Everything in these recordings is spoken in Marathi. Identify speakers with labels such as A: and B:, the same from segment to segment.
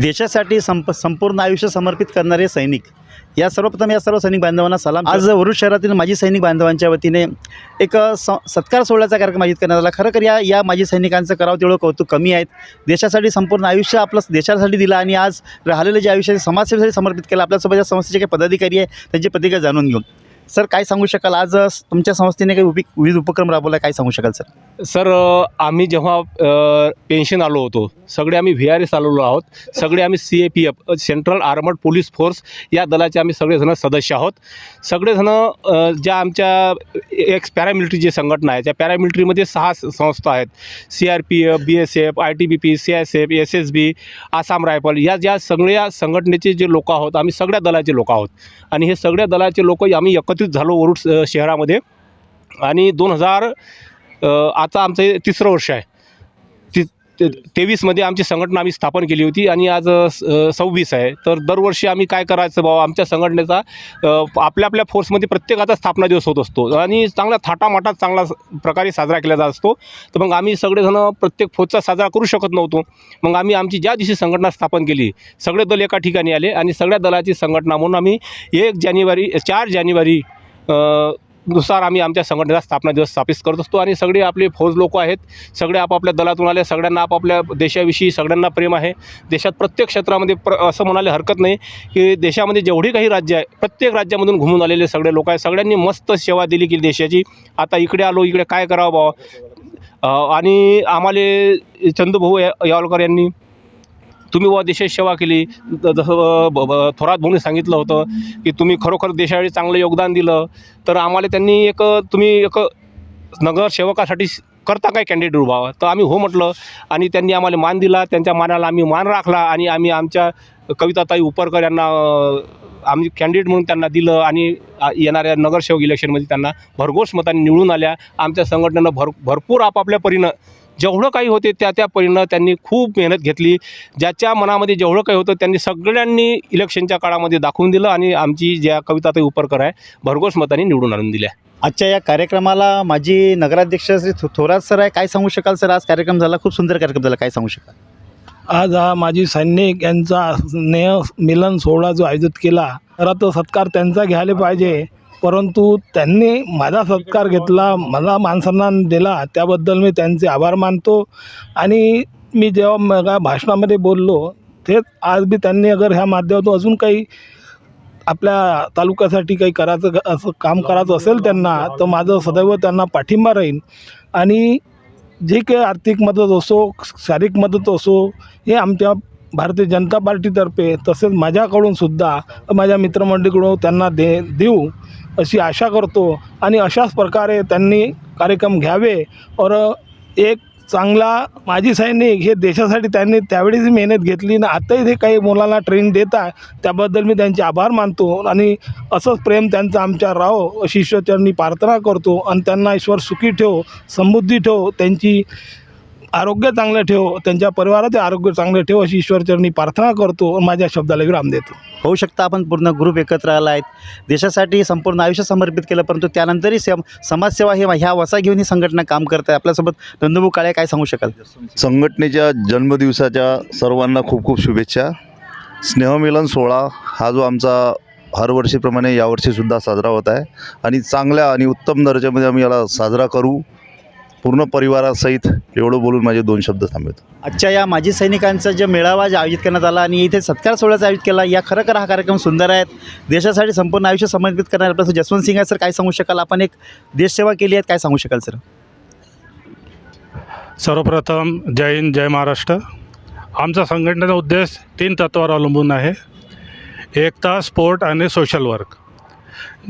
A: देशासाठी संप संपूर्ण आयुष्य समर्पित करणारे सैनिक. या सर्वप्रथम या सर्व सैनिक बांधवांना सलाम आज वरुड शहरातील माजी सैनिक बांधवांच्या वतीने एक स सत्कार सोहळ्याचा कार्यक्रम आयोजित करण्यात आला. खरं तर या या माजी सैनिकांचं करावं तेवढं कौतुक कमी आहेत देशासाठी संपूर्ण आयुष्य आपलं देशासाठी दिलं आणि आज राहिलेलं जे आयुष्य समाजसेवेसाठी समर्पित केलं. आपल्यासोबत या संस्थेचे काही पदाधिकारी आहे त्यांची प्रतिक्रिया जाणून घेऊन. सर काय सांगू शकाल? आज तुमच्या संस्थेने काही उपी विविध उपक्रम राबवला काय सांगू शकाल सर?
B: सर आम्ही जेव्हा पेन्शन आलो होतो सगळे आम्ही व्ही आर एस आलेलो आहोत सगळे आम्ही C A P F central armed police force या दलाचे आम्ही सगळेजण सदस्य आहोत. सगळेजण ज्या आमच्या एक्स पॅरामिलिटरी जे संघटना आहे त्या पॅरामिलिटरीमध्ये सहा संस्था आहेत. C R P F B S F I T B P C S F S S B Assam rifle या ज्या सगळ्या संघटनेचे जे लोक आहोत आम्ही सगळ्या दलाचे लोक आहोत. आणि हे सगळ्या दलाचे लोक आम्ही एकत्रित झालो वरुड शहरामध्ये. आणि दोन हजार आता आमचं हे तिसरं वर्ष आहे. ते तेवीसमध्ये आमची संघटना आम्ही स्थापन केली होती आणि आज स- सव्वीस आहे. तर दरवर्षी आम्ही काय करायचं बाबा? आमच्या संघटनेचा आपल्या आपल्या फोर्समध्ये प्रत्येकाचा स्थापना दिवस होत असतो. आणि चांगला थाटामाटात चांगला स- प्रकारे साजरा केला जात असतो. तर मग आम्ही सगळेजणं प्रत्येक फोर्सचा साजरा करू शकत नव्हतो. मग आम्ही आमची ज्या दिवशी संघटना स्थापन केली सगळे दल एका ठिकाणी आले आणि सगळ्या दलाची संघटना म्हणून आम्ही एक जानेवारी चार जानेवारी नुसार आम्ही आमच्या संघटनेचा स्थापना दिवस स्थापित करत असतो आणि सगळे आपले फौज लोक आहेत. सगळे आपापल्या दलातून आले सगळ्यांना आपापल्या देशाविषयी सगळ्यांना प्रेम आहे. देशात प्रत्येक क्षेत्रामध्ये प्र असं म्हणाले हरकत नाही की देशामध्ये जेवढी काही राज्य आहे प्रत्येक राज्यामधून घुमून आलेले सगळे लोक आहेत. सगळ्यांनी मस्त सेवा दिली की देशाची. आता इकडे आलो इकडे काय करावं बा आणि आम्हाला चंदूभाऊ या यावलकर यांनी तुम्ही व देशाची सेवा केली. जसं ब- ब- थोरात भाऊने सांगितलं होतं की तुम्ही खरोखर देशासाठी चांगलं योगदान दिलं. तर आम्हाला त्यांनी एक तुम्ही एक नगरसेवकासाठी करता काय कॅन्डिडेट उभा? तर आम्ही हो म्हटलं आणि त्यांनी आम्हाला मान दिला. त्यांच्या मानाला आम्ही मान राखला आणि आम्ही आमच्या कविताताई उपरकर यांना आम्ही कॅन्डिडेट म्हणून त्यांना दिलं आणि येणाऱ्या नगरसेवक इलेक्शनमध्ये त्यांना भरघोस मतांनी निवडून आल्या. आमच्या संघटनेनं भर भरपूर आपापल्या परीनं जेवढं काही होते त्या त्या परीनं त्यांनी खूप मेहनत घेतली. ज्याच्या मनामध्ये जेवढं काही होतं त्यांनी सगळ्यांनी इलेक्शनच्या काळामध्ये दाखवून दिलं आणि आमची ज्या कविताताई उपरकर आहे भरघोस मतांनी निवडून आणून दिल्या.
A: आजच्या या कार्यक्रमाला माजी नगराध्यक्ष श्री थोरात सर आहे. काय सांगू शकाल सर? आज कार्यक्रम झाला. खूप सुंदर कार्यक्रम झाला. काय सांगू शकाल?
C: आज हा माजी सैनिक यांचा स्नेह मिलन सोहळा जो आयोजित केला खरा तो सत्कार त्यांचा घ्यायला पाहिजे. परंतु त्यांनी माझा सत्कार घेतला मला मानसन्मान दिला त्याबद्दल मी त्यांचे आभार मानतो. आणि मी जेव्हा माझ्या भाषणामध्ये बोललो तेच आज बी त्यांनी अगर ह्या माध्यमातून अजून काही आपल्या तालुक्यासाठी काही करायचं असं काम करायचं असेल त्यांना तर माझं सदैव त्यांना पाठिंबा राहील. आणि जे काही आर्थिक मदत असो शारीरिक मदत असो हे आमच्या भारतीय जनता पार्टीतर्फे तसेच माझ्याकडूनसुद्धा माझ्या मित्रमंडळीकडून त्यांना दे देऊ. अशी आशा करतो आणि अशाच प्रकारे त्यांनी कार्यक्रम घ्यावे. और एक चांगला माजी सैनिक हे देशासाठी त्यांनी त्यावेळीच मेहनत घेतली ना आताही ते काही मुलांना ट्रेनिंग देत आहे त्याबद्दल मी त्यांचे आभार मानतो आणि असंच प्रेम त्यांचं आमच्या राहो अशी ईश्वरचरणी प्रार्थना करतो आणि त्यांना ईश्वर सुखी ठेव समृद्धी ठेव त्यांची आरोग्य चांगलं ठेव त्यांच्या परिवाराचे आरोग्य चांगले ठेव अशी ईश्वरचरणी प्रार्थना करतो आणि माझ्या शब्दाला विराम देतो.
A: होऊ शकतं आपण पूर्ण ग्रुप एकत्र आला आहेत. देशासाठी संपूर्ण आयुष्य समर्पित केलं परंतु त्यानंतरही सम समाजसेवा हे ह्या वसा घेऊन ही संघटना काम करत आहे. आपल्यासोबत नंदुभाऊ काळे काय सांगू शकाल?
D: संघटनेच्या जन्मदिवसाच्या सर्वांना खूप खूप शुभेच्छा. स्नेहमिलन सोहळा हा जो आमचा हरवर्षीप्रमाणे यावर्षीसुद्धा साजरा होत आहे. आणि चांगल्या आणि उत्तम दर्जामध्ये आम्ही याला साजरा करू. पूर्ण परिवारासहित एवढं बोलून माझे दोन शब्द थांबवतो
A: आजच्या या माजी सैनिकांचा जे मेळावा जे आयोजित करण्यात आला आणि इथे सत्कार सोहळ्याचा आयोजित केला या खरं हा कार्यक्रम सुंदर आहेत. देशासाठी संपूर्ण आयुष्य समर्पित करणारे आपलं जसवंत सिंग आहे सर काय सांगू शकाल? आपण एक देशसेवा केली आहे काय सांगू शकाल सर?
E: सर्वप्रथम जय हिंद जय महाराष्ट्र. आमचा संघटनेचा उद्देश तीन तत्वावर अवलंबून आहे. एकता स्पोर्ट आणि सोशल वर्क.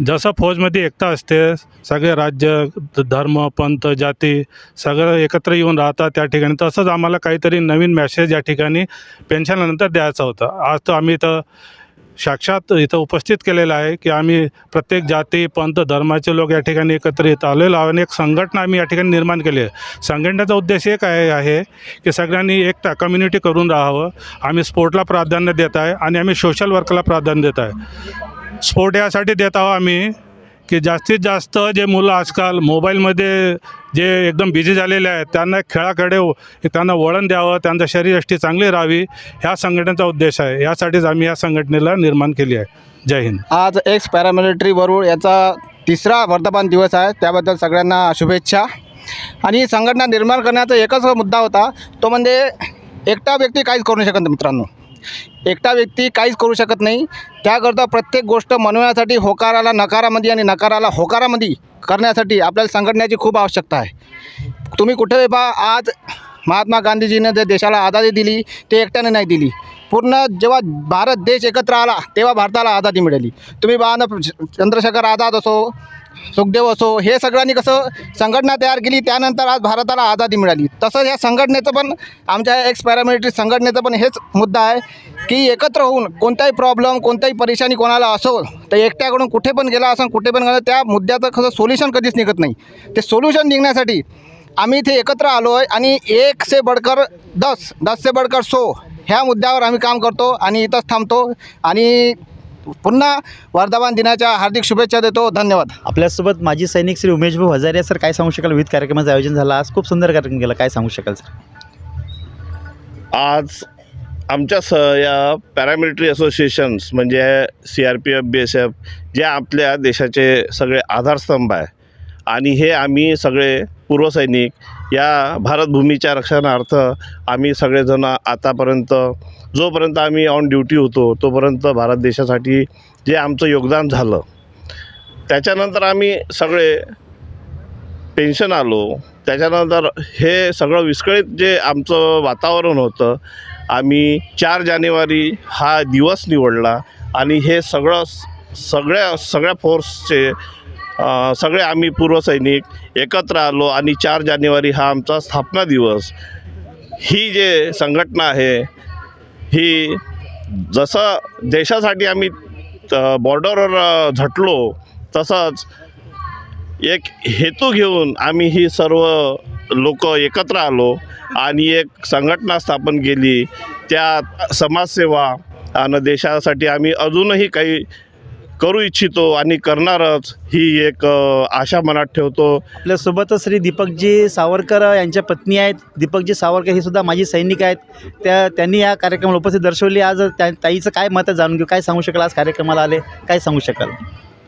E: जसं फौजमध्ये एकता असते सगळे राज्य धर्म पंथ जाती सगळं एकत्र येऊन राहतात त्या ठिकाणी. तसंच आम्हाला काहीतरी नवीन मॅसेज या ठिकाणी पेन्शननंतर द्यायचा होता. आज तर आम्ही इथं साक्षात इथं उपस्थित केलेलं आहे की आम्ही प्रत्येक जाती पंथ धर्माचे लोक या ठिकाणी एकत्र येत आलेलो आणि एक संघटना आम्ही या ठिकाणी निर्माण केली आहे. संघटनेचा उद्देश एक आहे आहे की सगळ्यांनी एकटा कम्युनिटी करून राहावं. आम्ही स्पोर्टला प्राधान्य देत आहे आणि आम्ही सोशल वर्कला प्राधान्य देत आहे. स्फोट यासाठी देत आहोत आम्ही की जास्तीत जास्त जे मुलं आजकाल मोबाईलमध्ये जे एकदम बिझी झालेले आहेत त्यांना खेळाकडे त्यांना वळण द्यावं त्यांचं शरीरयष्टी चांगली राहावी ह्या संघटनेचा उद्देश आहे. यासाठीच आम्ही या संघटनेला निर्माण केली आहे. जय हिंद.
F: आज एक्स पॅरामिलिटरी वरुळ याचा तिसरा वर्धमान दिवस आहे. त्याबद्दल सगळ्यांना शुभेच्छा. आणि ही संघटना निर्माण करण्याचा एकच मुद्दा होता तो म्हणजे एकटा व्यक्ती काहीच करू नाही शकत नाही मित्रांनो. एकटा व्यक्ती काहीच करू शकत नाही. त्याकरता प्रत्येक गोष्ट मनवण्यासाठी होकाराला नकारामध्ये आणि नकाराला होकारामध्ये करण्यासाठी आपल्याला संघटनेची खूप आवश्यकता आहे. तुम्ही कुठे पहा आज महात्मा गांधीजीने जे देशाला आझादी दिली ते एकट्याने नाही दिली. पूर्ण जेव्हा भारत देश एकत्र आला तेव्हा भारताला आझादी मिळाली. तुम्ही बा चंद्रशेखर आझाद असो सुखदेव असो हे सगळ्यांनी कसं संघटना तयार केली त्यानंतर आज भारताला आझादी मिळाली. तसंच या संघटनेचं पण आमच्या एक्स पॅरामिलिटरी संघटनेचं पण हेच मुद्दा आहे की एकत्र होऊन कोणताही प्रॉब्लेम कोणताही परेशानी कोणाला असो तर एकट्याकडून कुठे पण गेला असं कुठे पण गेला त्या मुद्द्याचं कसं सोल्युशन कधीच निघत नाही. ते सोल्युशन निघण्यासाठी आम्ही इथे एकत्र आलो आहे आणि एक से बडकर दस दस से बडकर सो ह्या मुद्द्यावर आम्ही काम करतो आणि इथंच थांबतो. आणि पुन्हा वर्धमान दिनाच्या हार्दिक शुभेच्छा देतो. धन्यवाद.
A: आपल्यासोबत माजी सैनिक श्री उमेशभाऊ हजारे सर काय सांगू शकाल? विविध कार्यक्रमाचं आयोजन झालं. आज खूप सुंदर कार्यक्रम केला. काय सांगू शकाल सर?
G: आज आमच्या स या पॅरामिलिटरी असोसिएशन्स म्हणजे C R P F B S F जे आपल्या देशाचे सगळे आधारस्तंभ आहे. आणि हे आम्ही सगळे पूर्वसैनिक या भारतभूमीच्या रक्षणार्थ आम्ही सगळेजण आतापर्यंत जोपर्यंत आम्ही ऑन ड्युटी होतो तोपर्यंत भारत देशासाठी जे आमचं योगदान झालं त्याच्यानंतर आम्ही सगळे पेन्शन आलो. त्याच्यानंतर हे सगळं विस्कळीत जे आमचं वातावरण होतं आम्ही चार जानेवारी हा दिवस निवडला आणि हे सगळं सगळ्या सगळ्या फोर्सचे सगळे आम्ही पूर्वसैनिक एकत्र आलो आणि चार जानेवारी हा आमचा स्थापना दिवस. ही जे संघटना आहे ही जसं देशासाठी आम्ही बॉर्डरवर झटलो तसंच एक हेतू घेऊन आम्ही ही सर्व लोक एकत्र आलो आणि एक संघटना स्थापन केली. त्या समाजसेवा आणि देशासाठी आम्ही अजूनही काही करू इच्छितो आणि करणारच ही एक आशा मनात ठेवतो.
A: आपल्यासोबत श्री दीपकजी सावरकर यांच्या पत्नी आहेत. दीपकजी सावरकर हे सुद्धा माजी सैनिक आहेत. त्या त्यांनी या कार्यक्रमाला उपस्थित दर्शवली. आज त्या ताईचं काय मत जाणून घेऊ. काय सांगू शकाल? आज कार्यक्रमाला आले. काय सांगू शकाल?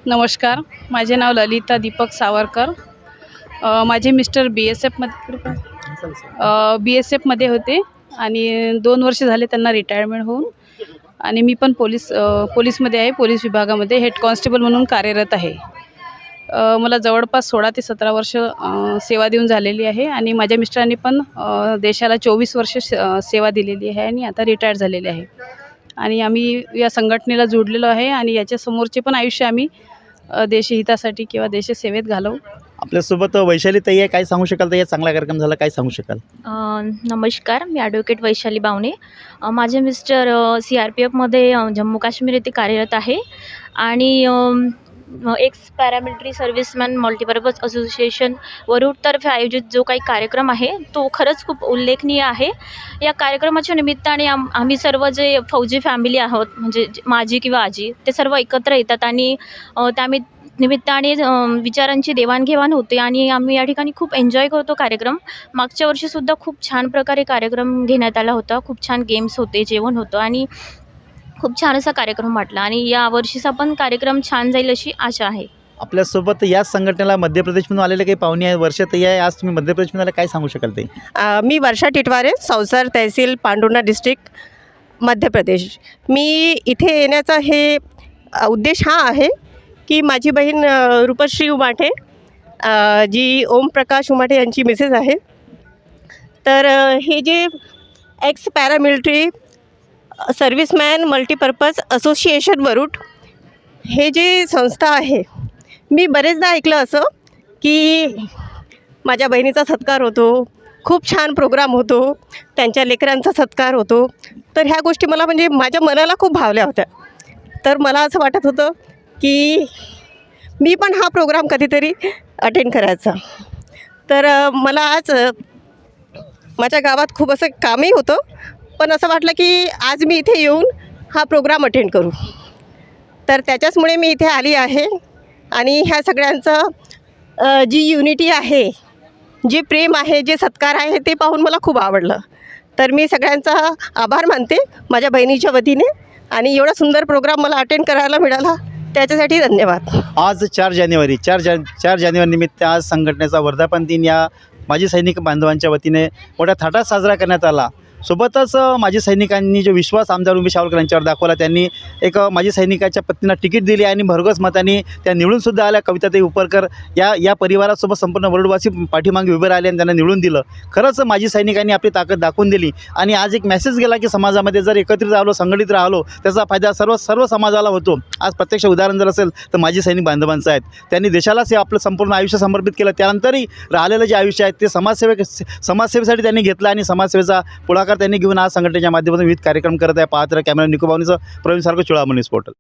H: नमस्कार. माझे नाव ललिता दीपक सावरकर. माझे मिस्टर बी एस एफमध्ये बी एस एफमध्ये होते आणि दोन वर्ष झाले त्यांना रिटायरमेंट होऊन. आणि मी पण पोलीस पोलीसमध्ये आहे पोलीस विभागामध्ये हेड कॉन्स्टेबल म्हणून कार्यरत आहे. मला जवळपास सोळा ते सतरा वर्ष सेवा देऊन झालेली आहे आणि माझ्या मिस्टरांनी पण देशाला चोवीस वर्ष सेवा दिलेली आहे आणि आता रिटायर झालेले आहे. आणि आम्ही या संघटनेला जोडलेलो आहे आणि याच्यासमोरचे पण आयुष्य आम्ही देशहितासाठी किंवा देशसेवेत घालवू.
A: आपल्यासोबत वैशाली ताई आहे. काय सांगू शकाल ताई? चांगला कार्यक्रम झाला काय सांगू शकाल?
I: नमस्कार. मी ॲडव्होकेट वैशाली बावणे माझे मिस्टर सी आर पी एफमध्ये जम्मू काश्मीर येथे कार्यरत आहे. आणि ex paramilitary serviceman multipurpose association वरुडतर्फे आयोजित जो काही कार्यक्रम आहे तो खरंच खूप उल्लेखनीय आहे. या कार्यक्रमाच्या निमित्ताने आम आम्ही सर्व जे फौजी फॅमिली आहोत म्हणजे जे- माझी किंवा आजी ते सर्व एकत्र येतात. आणि अ, त्या मी निमित्ताने विचारांची देवाणघेवाण होते आणि आम्ही या ठिकाणी खूप एन्जॉय करतो कार्यक्रम. मागच्या वर्षीसुद्धा खूप छान प्रकारे कार्यक्रम घेण्यात आला होता. खूप छान गेम्स होते जेवण होतं आणि खूप छान असा कार्यक्रम वाटला आणि या वर्षीचा पण कार्यक्रम छान जाईल अशी आशा आहे.
A: आपल्यासोबत याच संघटनेला मध्य प्रदेशमधून आलेले काही पाहुणे आहे वर्ष ताई आहे. आज तुम्ही मध्य प्रदेशमधून आले. काय सांगू शकाल
J: अ, मी वर्षा टिटवारे संसार तहसील पांडुर्णा डिस्ट्रिक्ट मध्य प्रदेश. मी इथे येण्याचा हे उद्देश हा आहे की माझी बहीण रूपश्री उमाठे जी जी ओमप्रकाश उमाठे यांची मिसेस आहे. तर हे जे ex paramilitary serviceman multipurpose association Warud हे जे संस्था आहे मी बरेचदा ऐकलं असं की माझ्या बहिणीचा सत्कार होतो खूप छान प्रोग्राम होतो त्यांच्या लेकरांचा सत्कार होतो. तर ह्या गोष्टी मला म्हणजे माझ्या मनाला खूप भावल्या होत्या. तर मला असं वाटत होतं की मी पण हा प्रोग्राम कधीतरी अटेंड करायचा. तर मला आज माझ्या गावात खूप असं कामही होतं पण असं वाटलं की आज मी इथे येऊन हा प्रोग्राम अटेंड करू. तर त्याच्याचमुळे मी इथे आली आहे आणि ह्या सगळ्यांचं जी युनिटी आहे जे प्रेम आहे जे सत्कार आहे ते पाहून मला खूप आवडलं. तर मी सगळ्यांचा आभार मानते माझ्या बहिणीच्या वतीने आणि एवढा सुंदर प्रोग्राम मला अटेंड करायला मिळाला. त्याच्यासाठी धन्यवाद.
A: आज चार जानेवारी चार जान चार जानेवारी निमित्त आज संघटनेचा वर्धापन दिन या माजी सैनिक बांधवांच्या वतीने मोठ्या थाटात साजरा करण्यात आला. सोबतच माजी सैनिकांनी जो विश्वास आमदार उमेश सावरकर यांच्यावर दाखवला त्यांनी एक माजी सैनिकाच्या पत्नीला तिकीट दिली आणि भरघोस मतांनी त्या निवडूनसुद्धा आल्या. कविताताई उपरकर या या परिवारासोबत संपूर्ण वरुडवासी पाठीमागे उभे राहिले आणि त्यांना निवडून दिलं. खरंच माजी सैनिकांनी आपली ताकद दाखवून दिली आणि आज एक मेसेज गेला की समाजामध्ये जर एकत्रित राहिलो संघटित राहिलो त्याचा फायदा सर्व सर्व समाजाला होतो. आज प्रत्यक्ष उदाहरण जर असेल तर माजी सैनिक बांधवांचं आहेत. त्यांनी देशालाच हे आपलं संपूर्ण आयुष्य समर्पित केलं. त्यानंतरही राहिलेलं जे आयुष्य आहे ते समाजसेवे समाजसेवेसाठी त्यांनी घेतलं आणि समाजसेवेचा पुढाकार त्यांनी घेऊन आज संघटनेच्या माध्यमातून विविध कार्यक्रम करत आहे. पाहत्र कॅमेरा निकोबावनीचं प्रवीण सारखं चुळामणी पोर्टल.